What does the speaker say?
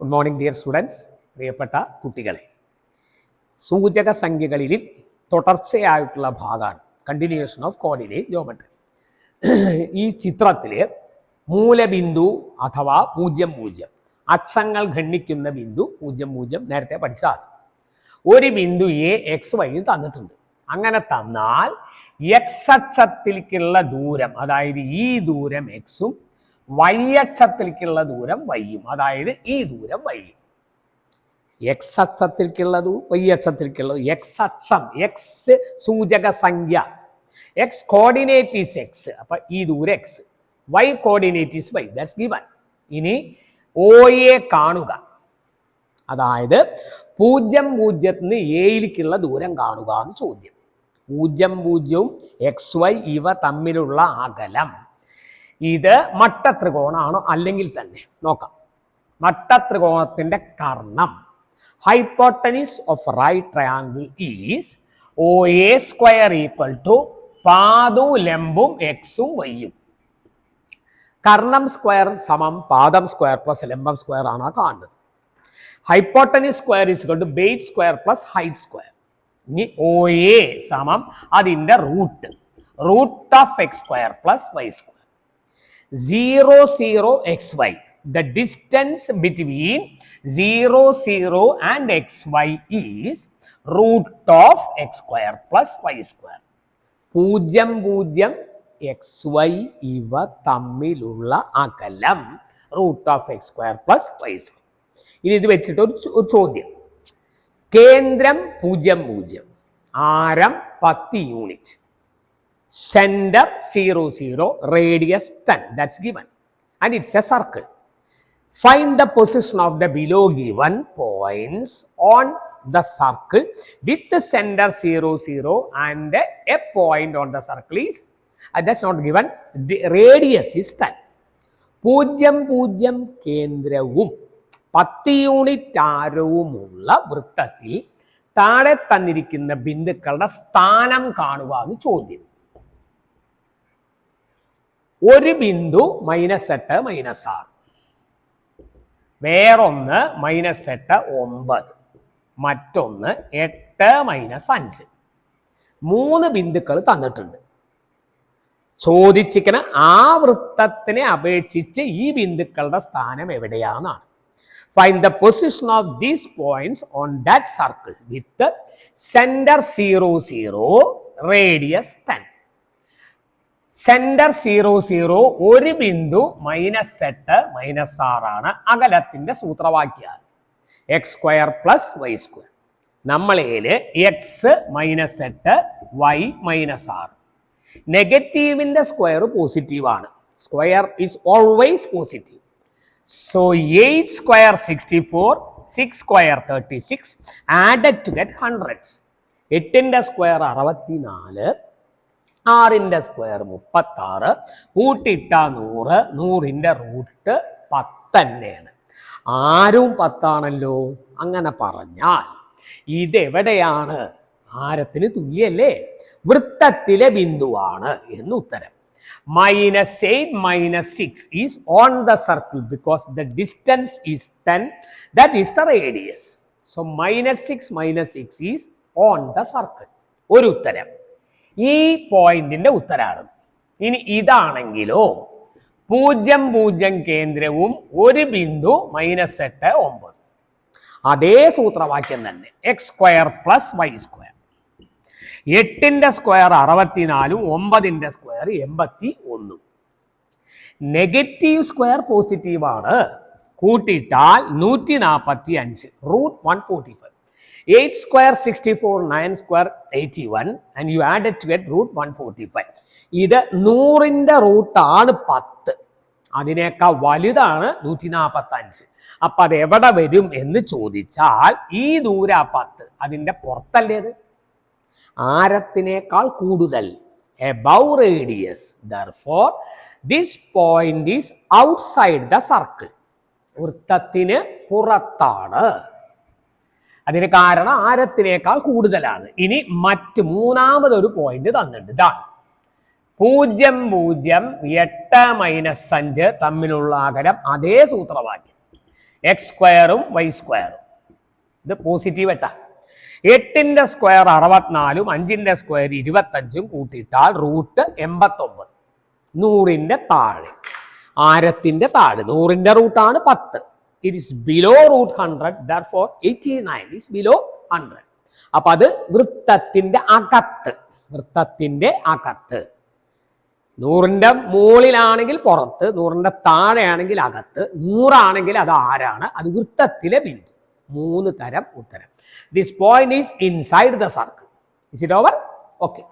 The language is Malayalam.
ഗുഡ് മോർണിംഗ് ഡിയർ സ്റ്റുഡൻസ് പ്രിയപ്പെട്ട കുട്ടികളെ സൂചക സംഖ്യകളിൽ തുടർച്ചയായിട്ടുള്ള ഭാഗമാണ്. കണ്ടിന്യൂഷൻ ഓഫ് കോർഡിനേറ്റ് ജോമെട്രി ഈ ചിത്രത്തിൽ മൂലബിന്ദു അഥവാ പൂജ്യം പൂജ്യം അക്ഷങ്ങൾ ഖണ്ഡിക്കുന്ന ബിന്ദു പൂജ്യം പൂജ്യം നേരത്തെ പഠിച്ചാൽ. ഒരു ബിന്ദു എ എക്സ് വൈ തന്നിട്ടുണ്ട്. അങ്ങനെ തന്നാൽ എക്സ് അക്ഷത്തിലേക്കുള്ള ദൂരം അതായത് ഈ ദൂരം എക്സും വൈ അക്ഷത്തിലേക്കുള്ള ദൂരം വൈയും. അതായത് ഈ ദൂരം വൈയും. എക്സ് അക്ഷത്തിലേക്കുള്ളത് വൈ അക്ഷത്തിലേക്കുള്ളതും. എക്സ് അക്ഷം എക്സ് സൂചക സംഖ്യ. എക്സ് കോർഡിനേറ്റ് ഈസ് എക്സ് അപ്പൊ ഈ ദൂരം X Y coordinate is Y that's given ഇനി ഓയെ കാണുക. അതായത് പൂജ്യം പൂജ്യത്തിന് ഏയിലേക്കുള്ള ദൂരം കാണുക എന്ന് ചോദ്യം. പൂജ്യം പൂജ്യവും എക്സ് വൈ ഇവ തമ്മിലുള്ള അകലം. ഇത് മട്ടത്രികോണാണോ അല്ലെങ്കിൽ തന്നെ. നോക്കാം. മട്ടത്രികോണത്തിന്റെ Karnam. Hypotenuse of right triangle is O A square equal to പാദവും ലംബും എക്സും വൈയും കർണം സ്ക്വയർ സമം പാദം സ്ക്വയർ പ്ലസ് ലംബം സ്ക്വയർ ആണ് കാണുന്നത്. Hypotenuse square is to base square plus height square ഇനി ഒ എ സമം അതിന്റെ root root of X square plus Y square zero zero X Y the distance between zero zero and X Y is root of X square plus Y square പൂജ്യം പൂജ്യം എക്സ് വൈ ഇവ തമ്മിലുള്ള അകലം root of X square plus Y square ഇനി ഇത് വെച്ചിട്ട് ഒരു ചോദ്യം. കേന്ദ്രം പൂജ്യം പൂജ്യം. ആരം പത്ത് unit Centre zero zero radius ten that's given and it's a circle Find the position of the below given points on the circle with the center 0, 0 and a point on the circle is, uh, that's not given, the radius is 10. പൂജ്യം പൂജ്യം കേന്ദ്രവും പത്ത് യൂണിറ്റ് ആരവുമുള്ള വൃത്തത്തിൽ താഴെ തന്നിരിക്കുന്ന ബിന്ദുക്കളുടെ സ്ഥാനം കാണുക എന്ന് ചോദ്യം ഒരു ബിന്ദു മൈനസ് എട്ട് മൈനസ് ആറ്. വേറൊന്ന് മൈനസ് എട്ട് ഒമ്പത്. മറ്റൊന്ന് എട്ട് മൈനസ് അഞ്ച്. മൂന്ന് ബിന്ദുക്കൾ തന്നിട്ടുണ്ട്. ചോദിച്ചിരിക്കുന്ന ആ വൃത്തത്തിനെ അപേക്ഷിച്ച് ഈ ബിന്ദുക്കളുടെ സ്ഥാനം എവിടെയാണെന്നാണ്. Find the position of these points on that circle with centre zero zero radius ten centre zero zero ഒരു ബിന്ദു മൈനസ് എട്ട് മൈനസ് ആറാണ് അകലത്തിന്റെ സൂത്രവാക്യം X square plus Y square നമ്മളേൽ X minus എട്ട് വൈ മൈനസ് ആറ്. നെഗറ്റീവിന്റെ സ്ക്വയർ പോസിറ്റീവാണ് square is always positive so eight square sixty four six square thirty six added to get hundred എട്ടിന്റെ സ്ക്വയർ അറുപത്തിനാല് ആറിന്റെ സ്ക്വയർ മുപ്പത്താറ് കൂട്ടിയിട്ട നൂറ് നൂറിന്റെ റൂട്ട് പത്ത് തന്നെയാണ് ആരും പത്താണല്ലോ? അങ്ങനെ പറഞ്ഞാൽ ഇതെവിടെയാണ്? ആരത്തിന് തുല്യല്ലേ? വൃത്തത്തിലെ ബിന്ദുവാണ് എന്ന് ഉത്തരം. Minus eight minus six is on the circle because the distance is ten that is the radius so minus six minus six is on the circle ഒരു ഉത്തരം. ഈ പോയിന്റിന്റെ ഉത്തരാണ്. ഇനി ഇതാണെങ്കിലോ പൂജ്യം പൂജ്യം കേന്ദ്രവും ഒരു ബിന്ദു മൈനസ് എട്ട് ഒമ്പത്. അതേ സൂത്രവാക്യം തന്നെ. X square plus Y square എട്ടിന്റെ സ്ക്വയർ അറുപത്തിനാലും ഒമ്പതിന്റെ സ്ക്വയർ എൺപത്തി ഒന്നും നെഗറ്റീവ് സ്ക്വയർ പോസിറ്റീവ് ആണ്. കൂട്ടിയിട്ടാൽ നൂറ്റി നാൽപ്പത്തി അഞ്ച് root one forty five eight square sixty four nine square eighty one and you add to get root one forty five ഇത് നൂറിന്റെ റൂട്ടാണ് പത്ത്. അതിനേക്കാൾ വലുതാണ് നൂറ്റി നാൽപ്പത്തഞ്ച് അപ്പൊ അത് എവിടെ വരും എന്ന് ചോദിച്ചാൽ ഈ ദൂര പത്ത് അതിന്റെ പുറത്തല്ലേ അത്? ആരത്തിനേക്കാൾ കൂടുതൽ? Above radius therefore this point is outside the circle വൃത്തത്തിന് പുറത്താണ്. അതിന് കാരണം ആരത്തിനേക്കാൾ കൂടുതലാണ്. ഇനി മറ്റ് മൂന്നാമതൊരു പോയിന്റ് തന്നിട്ടുണ്ട്. ഇതാണ് പൂജ്യം പൂജ്യം എട്ട് മൈനസ് അഞ്ച് തമ്മിലുള്ള അകലം അതേ സൂത്രവാക്യം. എക്സ് സ്ക്വയറും വൈ സ്ക്വയറും ഇത് പോസിറ്റീവ് എട്ടാ എട്ടിന്റെ സ്ക്വയർ അറുപത്തിനാലും അഞ്ചിന്റെ സ്ക്വയർ ഇരുപത്തഞ്ചും കൂട്ടിയിട്ടാൽ റൂട്ട് എൺപത്തൊമ്പത്. നൂറിന്റെ താഴെ. ആരത്തിന്റെ താഴെ? നൂറിന്റെ റൂട്ടാണ് പത്ത്. It is below root hundred therefore eighty nine is below hundred അപ്പൊ അത് വൃത്തത്തിന്റെ അകത്ത് വൃത്തത്തിന്റെ അകത്ത്. നൂറിന്റെ മുകളിലാണെങ്കിൽ പുറത്ത് നൂറിന്റെ താഴെയാണെങ്കിൽ അകത്ത് നൂറാണെങ്കിൽ അത് ആരാണ്? അത് വൃത്തത്തിലെ ബിന്ദു. മൂന്ന് തരം ഉത്തരം. This point is inside the circle is it over okay